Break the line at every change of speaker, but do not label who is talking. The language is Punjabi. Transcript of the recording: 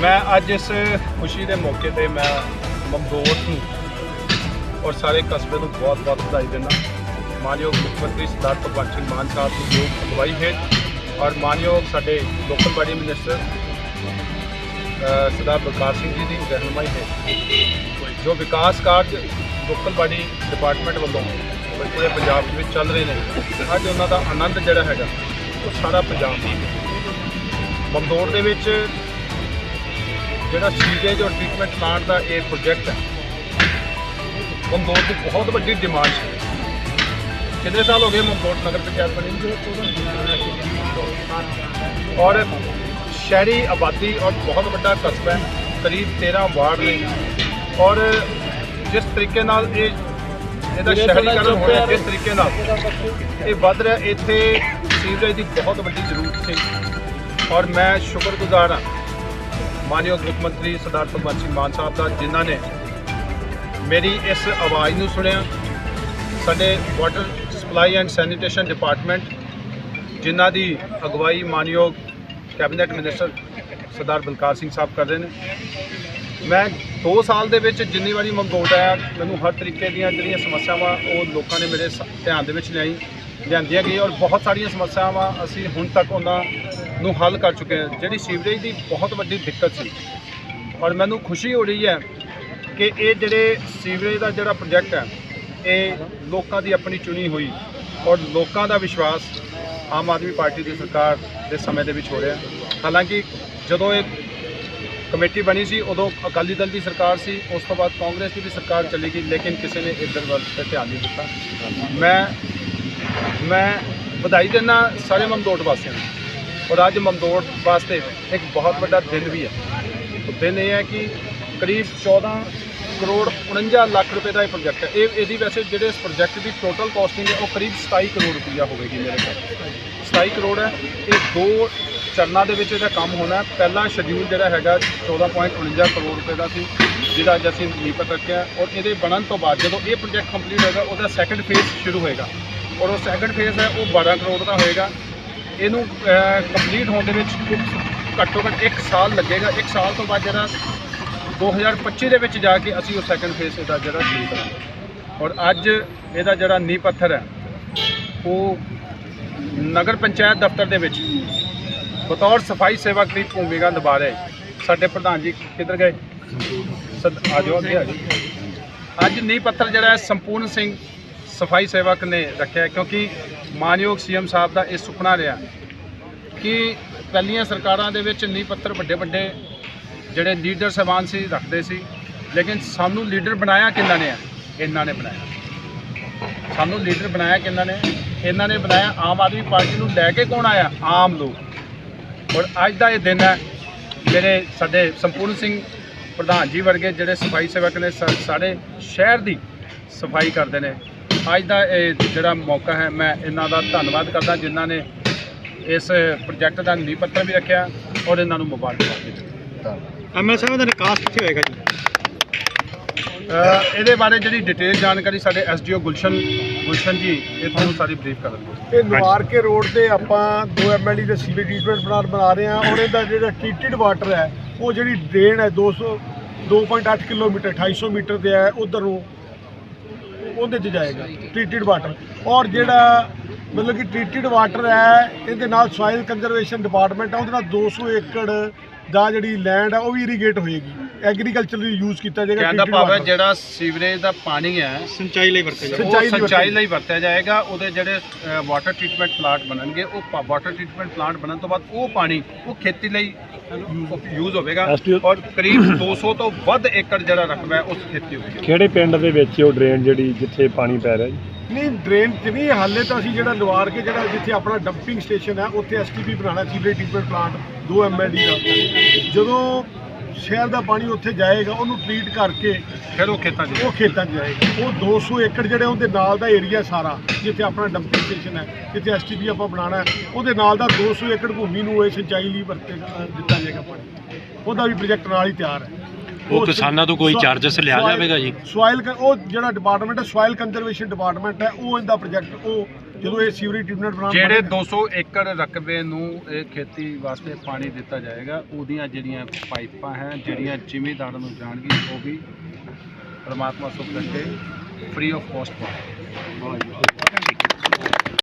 ਮੈਂ ਅੱਜ ਇਸ ਖੁਸ਼ੀ ਦੇ ਮੌਕੇ ਤੇ ਮੈਂ ਮਮਦੋਟ ਨੂੰ ਔਰ ਸਾਰੇ ਕਸਬੇ ਨੂੰ ਬਹੁਤ-ਬਹੁਤ ਵਧਾਈ ਦਿੰਦਾ। ਮਾਨਯੋਗ ਮੁੱਖ ਮੰਤਰੀ ਸਰਦਾਰ ਭਗਵੰਤ ਸਿੰਘ ਮਾਨ ਸਾਹਿਬ ਦੀ ਜੋ ਅਗਵਾਈ ਹੇਠ ਔਰ ਮਾਨਯੋਗ ਸਾਡੇ local body minister Sardar Balkar Singh ji ਦੀ ਰਹਿਨੁਮਾਈ ਹੇਠ ਜੋ ਵਿਕਾਸ ਕਾਰਜ ਲੋਕਲ ਬਾਡੀ ਡਿਪਾਰਟਮੈਂਟ ਵੱਲੋਂ ਪੂਰੇ ਪੰਜਾਬ ਦੇ ਵਿੱਚ ਚੱਲ ਰਹੇ ਨੇ, ਅੱਜ ਉਹਨਾਂ ਦਾ ਆਨੰਦ ਜਿਹੜਾ ਹੈਗਾ ਉਹ ਸਾਰਾ ਪੰਜਾਬ ਦੀ ਮਮਦੋੜ ਦੇ ਵਿੱਚ ਜਿਹੜਾ ਸੀਵਰੇਜ ਔਰ ਟ੍ਰੀਟਮੈਂਟ ਪਲਾਂਟ ਦਾ ਇਹ ਪ੍ਰੋਜੈਕਟ ਹੈ ਮਮਦੋੜ ਦੀ ਬਹੁਤ ਵੱਡੀ ਡਿਮਾਂਡ ਸੀ। ਕਿੰਨੇ ਸਾਲ ਹੋ ਗਏ ਮਮਦੋੜ ਨਗਰ ਪੰਚਾਇਤ ਬਣੀ ਔਰ ਸ਼ਹਿਰੀ ਆਬਾਦੀ ਔਰ ਬਹੁਤ ਵੱਡਾ ਕਸਬਾ ਹੈ ਕਰੀਬ 13 ਵਾਰਡ ਨੇ। ਔਰ ਜਿਸ ਤਰੀਕੇ ਨਾਲ ਇਹ ਇਹਦਾ ਸ਼ਹਿਰੀਕਰਨ ਹੋ ਰਿਹਾ ਜਿਸ ਤਰੀਕੇ ਨਾਲ ਇਹ ਵੱਧ ਰਿਹਾ ਇੱਥੇ ਸੀਵਰੇਜ ਦੀ ਬਹੁਤ ਵੱਡੀ ਜ਼ਰੂਰਤ ਸੀ। ਔਰ ਮੈਂ ਸ਼ੁਕਰਗੁਜ਼ਾਰ ਹਾਂ ਮਾਨਯੋਗ ਮੁੱਖ ਮੰਤਰੀ ਸਰਦਾਰ ਭਗਵੰਤ ਸਿੰਘ ਮਾਨ ਸਾਹਿਬ ਦਾ, ਜਿਨ੍ਹਾਂ ਨੇ ਮੇਰੀ ਇਸ ਆਵਾਜ਼ ਨੂੰ ਸੁਣਿਆ। ਸਾਡੇ water supply and sanitation department ਜਿਨ੍ਹਾਂ ਦੀ ਅਗਵਾਈ ਮਾਨਯੋਗ ਕੈਬਨਿਟ ਮਿਨਿਸਟਰ ਸਰਦਾਰ ਬਲਕਾਰ ਸਿੰਘ ਸਾਹਿਬ ਕਰ ਰਹੇ ਨੇ। ਮੈਂ 2 ਸਾਲ ਦੇ ਵਿੱਚ ਜਿੰਨੀ ਵਾਰੀ ਮੰਗੋਟ ਆਇਆ, ਮੈਨੂੰ ਹਰ ਤਰੀਕੇ ਦੀਆਂ ਜਿਹੜੀਆਂ ਸਮੱਸਿਆਵਾਂ, ਉਹ ਲੋਕਾਂ ਨੇ ਮੇਰੇ ਸ- ਧਿਆਨ ਦੇ ਵਿੱਚ ਲਿਆਈ, ਲਿਆਂਦੀਆਂ ਗਈਆਂ ਔਰ ਬਹੁਤ ਸਾਰੀਆਂ ਸਮੱਸਿਆਵਾਂ ਅਸੀਂ ਹੁਣ ਤੱਕ ਉਹਨਾਂ ਨੂੰ ਹੱਲ ਕਰ ਚੁੱਕੇ ਹਾਂ। ਜਿਹੜੀ ਸੀਵਰੇਜ ਦੀ ਬਹੁਤ ਵੱਡੀ ਦਿੱਕਤ ਸੀ। ਔਰ ਮੈਨੂੰ ਖੁਸ਼ੀ ਹੋ ਰਹੀ ਹੈ ਕਿ ਇਹ ਜਿਹੜੇ ਸੀਵਰੇਜ ਦਾ ਜਿਹੜਾ ਪ੍ਰੋਜੈਕਟ ਹੈ, ਇਹ ਲੋਕਾਂ ਦੀ ਆਪਣੀ ਚੁਣੀ ਹੋਈ ਔਰ ਲੋਕਾਂ ਦਾ ਵਿਸ਼ਵਾਸ ਆਮ ਆਦਮੀ ਪਾਰਟੀ ਦੀ ਸਰਕਾਰ ਦੇ ਸਮੇਂ ਦੇ ਵਿੱਚ ਹੋ ਰਿਹਾ ਹਾਲਾਂਕਿ ਜਦੋਂ ਇਹ ਕਮੇਟੀ ਬਣੀ ਸੀ, ਉਦੋਂ ਅਕਾਲੀ ਦਲ ਦੀ ਸਰਕਾਰ ਸੀ, ਉਸ ਤੋਂ ਬਾਅਦ ਕਾਂਗਰਸ ਦੀ ਵੀ ਸਰਕਾਰ ਚਲੀ ਗਈ, ਲੇਕਿਨ ਕਿਸੇ ਨੇ ਇੱਧਰ ਵੱਲ ਤੇ ਧਿਆਨ ਨਹੀਂ ਦਿੱਤਾ। ਮੈਂ ਮੈਂ ਵਧਾਈ ਦਿੰਦਾ ਸਾਰੇ ਮਮਦੋਟ ਵਾਸੀਆਂ ਨੂੰ। ਔਰ ਅੱਜ ਮਮਦੋਟ ਵਾਸਤੇ ਇੱਕ ਬਹੁਤ ਵੱਡਾ ਦਿਨ ਵੀ ਹੈ। ਦਿਨ ਇਹ ਹੈ ਕਿ ਕਰੀਬ 14 ਕਰੋੜ 49 ਲੱਖ ਰੁਪਏ ਦਾ ਇਹ ਪ੍ਰੋਜੈਕਟ ਹੈ। ਇਹ ਇਹਦੀ ਵੈਸੇ ਜਿਹੜੇ ਇਸ ਪ੍ਰੋਜੈਕਟ ਦੀ ਟੋਟਲ ਕਾਸਟਿੰਗ ਹੈ, ਉਹ ਕਰੀਬ 27 ਕਰੋੜ ਰੁਪਈਆ ਹੋਵੇਗੀ ਮੇਰੇ ਖਿਆਲ 27 ਕਰੋੜ ਹੈ। ਇਹ ਦੋ ਚਰਨਾਂ ਦੇ ਵਿੱਚ ਇਹਦਾ ਕੰਮ ਹੋਣਾ ਹੈ। ਪਹਿਲਾ ਸ਼ਡਿਊਲ ਜਿਹੜਾ ਹੈਗਾ 14.49 ਕਰੋੜ ਰੁਪਏ ਦਾ ਸੀ, ਜਿਹੜਾ ਅੱਜ ਅਸੀਂ ਨੀਪਤ ਰੱਖਿਆ ਔਰ ਇਹਦੇ ਬਣਨ ਤੋਂ ਬਾਅਦ ਜਦੋਂ ਇਹ ਪ੍ਰੋਜੈਕਟ ਕੰਪਲੀਟ ਹੋਏਗਾ, ਉਹਦਾ ਸੈਕੰਡ ਫੇਜ਼ ਸ਼ੁਰੂ ਹੋਏਗਾ। ਔਰ ਉਹ ਸੈਕੰਡ ਫੇਜ਼ ਹੈ, ਉਹ 12 ਕਰੋੜ ਦਾ ਹੋਏਗਾ। ਇਹਨੂੰ ਕੰਪਲੀਟ ਹੋਣ ਦੇ ਵਿੱਚ ਘੱਟੋ ਘੱਟ 1 ਸਾਲ ਲੱਗੇਗਾ। 1 ਸਾਲ ਤੋਂ ਬਾਅਦ ਜਿਹੜਾ 2025 ਦੇ ਵਿੱਚ ਜਾ ਕੇ ਅਸੀਂ ਉਹ ਸੈਕੰਡ ਫੇਸ ਇਹਦਾ ਜਿਹੜਾ ਸ਼ੁਰੂ ਕਰਾਂਗੇ। ਔਰ ਅੱਜ ਇਹਦਾ ਜਿਹੜਾ ਨੀਂਹ ਪੱਥਰ ਹੈ, ਉਹ ਨਗਰ ਪੰਚਾਇਤ ਦਫ਼ਤਰ ਦੇ ਵਿੱਚ ਬਤੌਰ ਸਫ਼ਾਈ ਸੇਵਕ ਦੀ ਭੂਮਿਕਾ ਨਿਭਾ ਰਹੇ ਸਾਡੇ ਪ੍ਰਧਾਨ ਜੀ ਕਿੱਧਰ ਗਏ? ਸਦ ਆ ਜਾਓ ਅੱਗੇ, ਆ ਜਾਓ। ਅੱਜ ਨੀਂਹ ਪੱਥਰ ਜਿਹੜਾ ਹੈ, ਸੰਪੂਰਨ ਸਿੰਘ ਸਫ਼ਾਈ ਸੇਵਕ ਨੇ ਰੱਖਿਆ ਕਿਉਂਕਿ ਮਾਨਯੋਗ ਸੀਐਮ ਸਾਹਿਬ ਦਾ ਇਹ ਸੁਪਨਾ ਰਿਹਾ ਕਿ ਪਹਿਲੀਆਂ ਸਰਕਾਰਾਂ ਦੇ ਵਿੱਚ ਨੀਂਹ ਪੱਥਰ ਵੱਡੇ ਵੱਡੇ ਜਿਹੜੇ ਲੀਡਰ ਸਹਿਬਾਨ ਸੀ, ਰੱਖਦੇ ਸੀ, ਲੇਕਿਨ ਸਾਨੂੰ ਲੀਡਰ ਬਣਾਇਆ ਕਿੰਨਾ ਨੇ ਇਹਨਾਂ ਨੇ ਬਣਾਇਆ। ਸਾਨੂੰ ਲੀਡਰ ਬਣਾਇਆ ਕਿੰਨਾ ਨੇ? ਇਹਨਾਂ ਨੇ ਬਣਾਇਆ ਆਮ ਆਦਮੀ ਪਾਰਟੀ ਨੂੰ ਲੈ ਕੇ ਕੌਣ ਆਇਆ? ਆਮ ਲੋਕ। ਔਰ ਅੱਜ ਦਾ ਇਹ ਦਿਨ ਹੈ ਜਿਹੜੇ ਸਾਡੇ ਸੰਪੂਰਨ ਸਿੰਘ ਪ੍ਰਧਾਨ ਜੀ ਵਰਗੇ ਜਿਹੜੇ ਸਫ਼ਾਈ ਸੇਵਕ ਨੇ, ਸਾ- ਸਾਰੇ ਸ਼ਹਿਰ ਦੀ ਸਫ਼ਾਈ ਕਰਦੇ ਨੇ। ਅੱਜ ਦਾ ਇਹ ਜਿਹੜਾ ਮੌਕਾ ਹੈ ਮੈਂ ਇਹਨਾਂ ਦਾ ਧੰਨਵਾਦ ਕਰਦਾ ਜਿਨ੍ਹਾਂ ਨੇ ਇਸ ਪ੍ਰੋਜੈਕਟ ਦਾ ਨੀਂਹ ਪੱਥਰ ਵੀ ਰੱਖਿਆ ਔਰ ਇਹਨਾਂ ਨੂੰ ਮੁਬਾਰਕਬਾਦ ਵੀ ਦਿੱਤੀ।
ਐਮਐਲ ਸਾਹਿਬ ਦਾ ਨਿਕਾਸ ਕਿੱਥੇ ਹੋਏਗਾ ਜੀ?
ਇਹਦੇ ਬਾਰੇ ਜਿਹੜੀ ਡਿਟੇਲ ਜਾਣਕਾਰੀ ਸਾਡੇ ਐਸਡੀਓ ਗੁਲਸ਼ਨ ਗੁਲਸ਼ਨ ਜੀ ਇਹ ਤੁਹਾਨੂੰ ਸਾਰੀ ਬਰੀਫ ਕਰਨਗੇ
ਇਹ ਨਵਾਰ ਕੇ ਰੋਡ ਤੇ ਆਪਾਂ 2 ਐਮਐਲਡੀ ਦੇ ਸੀਵਰੇਜ ਟ੍ਰੀਟਮੈਂਟ ਪਲਾਂਟ ਬਣਾ ਰਹੇ ਹਾਂ ਔਰ ਇਹਦਾ ਜਿਹੜਾ ਟ੍ਰੀਟਡ ਵਾਟਰ ਹੈ ਉਹ ਜਿਹੜੀ ਡਰੇਨ ਹੈ 200 2.8 ਕਿਲੋਮੀਟਰ 250 ਮੀਟਰ ਤੇ ਹੈ ਉਧਰ ਨੂੰ ਉਹਦੇ 'ਚ ਜਾਏਗਾ ਟ੍ਰੀਟਡ ਵਾਟਰ ਔਰ ਜਿਹੜਾ ਮਤਲਬ ਕਿ ਟ੍ਰੀਟਡ ਵਾਟਰ ਹੈ, ਇਹਦੇ ਨਾਲ ਸੋਇਲ ਕੰਜ਼ਰਵੇਸ਼ਨ ਡਿਪਾਰਟਮੈਂਟ ਹੈ, ਉਹਦੇ ਨਾਲ 200 ਏਕੜ ਦਾ ਜਿਹੜੀ ਲੈਂਡ ਹੈ ਉਹ ਵੀ ਇਰੀਗੇਟ ਹੋਏਗੀ। ਐਗਰੀਕਲਚਰਲੀ ਯੂਜ਼ ਕੀਤਾ ਜਾਏਗਾ
ਕਹਿੰਦਾ
treated
ਭਾਵੇਂ
water।
ਜਿਹੜਾ ਸੀਵਰੇਜ ਦਾ ਪਾਣੀ ਹੈ
ਸਿੰਚਾਈ ਲਈ ਵਰਤੇ ਜਾਓ
ਉਹ
ਸਿੰਚਾਈ ਲਈ
ਸਿੰਚਾਈ
ਵਰਤਿਆ
ਲਈ ਵਰਤਿਆ ਜਾਏਗਾ ਉਹਦੇ ਜਿਹੜੇ ਵਾਟਰ ਟ੍ਰੀਟਮੈਂਟ ਪਲਾਂਟ ਬਣਨਗੇ ਉਹ ਵਾਟਰ ਟ੍ਰੀਟਮੈਂਟ ਪਲਾਂਟ ਬਣਨ ਤੋਂ ਬਾਅਦ ਉਹ ਪਾਣੀ ਉਹ ਖੇਤੀ ਲਈ ਯੂਜ਼ ਹੋਵੇਗਾ ਔਰ ਕਰੀਬ 200 ਤੋਂ ਵੱਧ ਏਕੜ ਜਿਹੜਾ ਰਕਬਾ ਹੈ ਉਸ ਖੇਤੀ ਹੋਵੇਗੀ
ਕਿਹੜੇ ਪਿੰਡ ਦੇ ਵਿੱਚ ਉਹ ਡਰੇਨ ਜਿਹੜੀ ਜਿੱਥੇ ਪਾਣੀ ਪੈ ਰਿਹਾ ਜੀ?
ਨਹੀਂ ਡਰੇਨ ਚ ਨਹੀਂ ਹਾਲੇ ਤਾਂ ਅਸੀਂ ਜਿਹੜਾ ਲਵਾਰ ਕੇ ਜਿਹੜਾ ਜਿੱਥੇ ਆਪਣਾ ਡੰਪਿੰਗ ਸਟੇਸ਼ਨ ਹੈ ਉੱਥੇ ਐਸਟੀਪੀ ਬਣਾਉਣਾ ਸੀਵਰੇਜ ਟ੍ਰੀਟਮੈਂਟ ਪਲਾਂਟ 2 ਐਮਐਲਡੀ ਦਾ। ਜਦੋਂ ਸ਼ਹਿਰ ਦਾ ਪਾਣੀ ਉੱਥੇ ਜਾਏਗਾ ਉਹਨੂੰ ਟ੍ਰੀਟ ਕਰਕੇ
ਫਿਰ ਉਹ ਖੇਤਾਂ 'ਚ
ਉਹ ਖੇਤਾਂ 'ਚ ਜਾਏਗਾ। ਉਹ 200 ਏਕੜ ਜਿਹੜੇ ਉਹਦੇ ਨਾਲ ਦਾ ਏਰੀਆ ਸਾਰਾ ਜਿੱਥੇ ਆਪਣਾ ਡੰਪਿੰਗ ਸਟੇਸ਼ਨ ਹੈ ਜਿੱਥੇ ਐਸਟੀਪੀ ਆਪਾਂ ਬਣਾਉਣਾ ਹੈ ਉਹਦੇ ਨਾਲ ਦਾ 200 ਏਕੜ ਭੂਮੀ ਨੂੰ ਇਹ ਸਿੰਚਾਈ ਲਈ ਵਰਤੇ ਦਿੱਤਾ ਜਾਏਗਾ ਪਾਣੀ। ਉਹਦਾ ਵੀ ਪ੍ਰੋਜੈਕਟ ਨਾਲ ਹੀ ਤਿਆਰ ਹੈ।
ਉਹ ਕਿਸਾਨਾਂ ਤੋਂ ਕੋਈ ਚਾਰਜਸ ਲਿਆ ਜਾਵੇਗਾ ਜੀ?
ਸੋਇਲ ਉਹ ਜਿਹੜਾ ਡਿਪਾਰਟਮੈਂਟ ਹੈ ਸੋਇਲ ਕੰਜ਼ਰਵੇਸ਼ਨ ਡਿਪਾਰਟਮੈਂਟ ਹੈ ਉਹ ਇਹਦਾ ਪ੍ਰੋਜੈਕਟ ਉਹ ਜਦੋਂ ਇਹ ਸੀਵਰੇਜ ਟ੍ਰੀਟਮੈਂਟ ਪਲਾਂਟ
ਜਿਹੜੇ
ਬਣੇਗਾ-
200 ਏਕੜ ਰਕਬੇ ਨੂੰ ਇਹ ਖੇਤੀ ਵਾਸਤੇ ਪਾਣੀ ਦਿੱਤਾ ਜਾਏਗਾ ਉਹਦੀਆਂ ਜਿਹੜੀਆਂ ਪਾਈਪਾਂ ਹੈ ਜਿਹੜੀਆਂ ਜ਼ਿਮੀਂਦਾਰਾਂ ਨੂੰ ਜਾਣਗੀ ਉਹ ਵੀ ਪਰਮਾਤਮਾ ਸੁਖ ਰੱਖੇ ਫ੍ਰੀ ਆਫ ਕਾਸਟ ਪਾਣੀ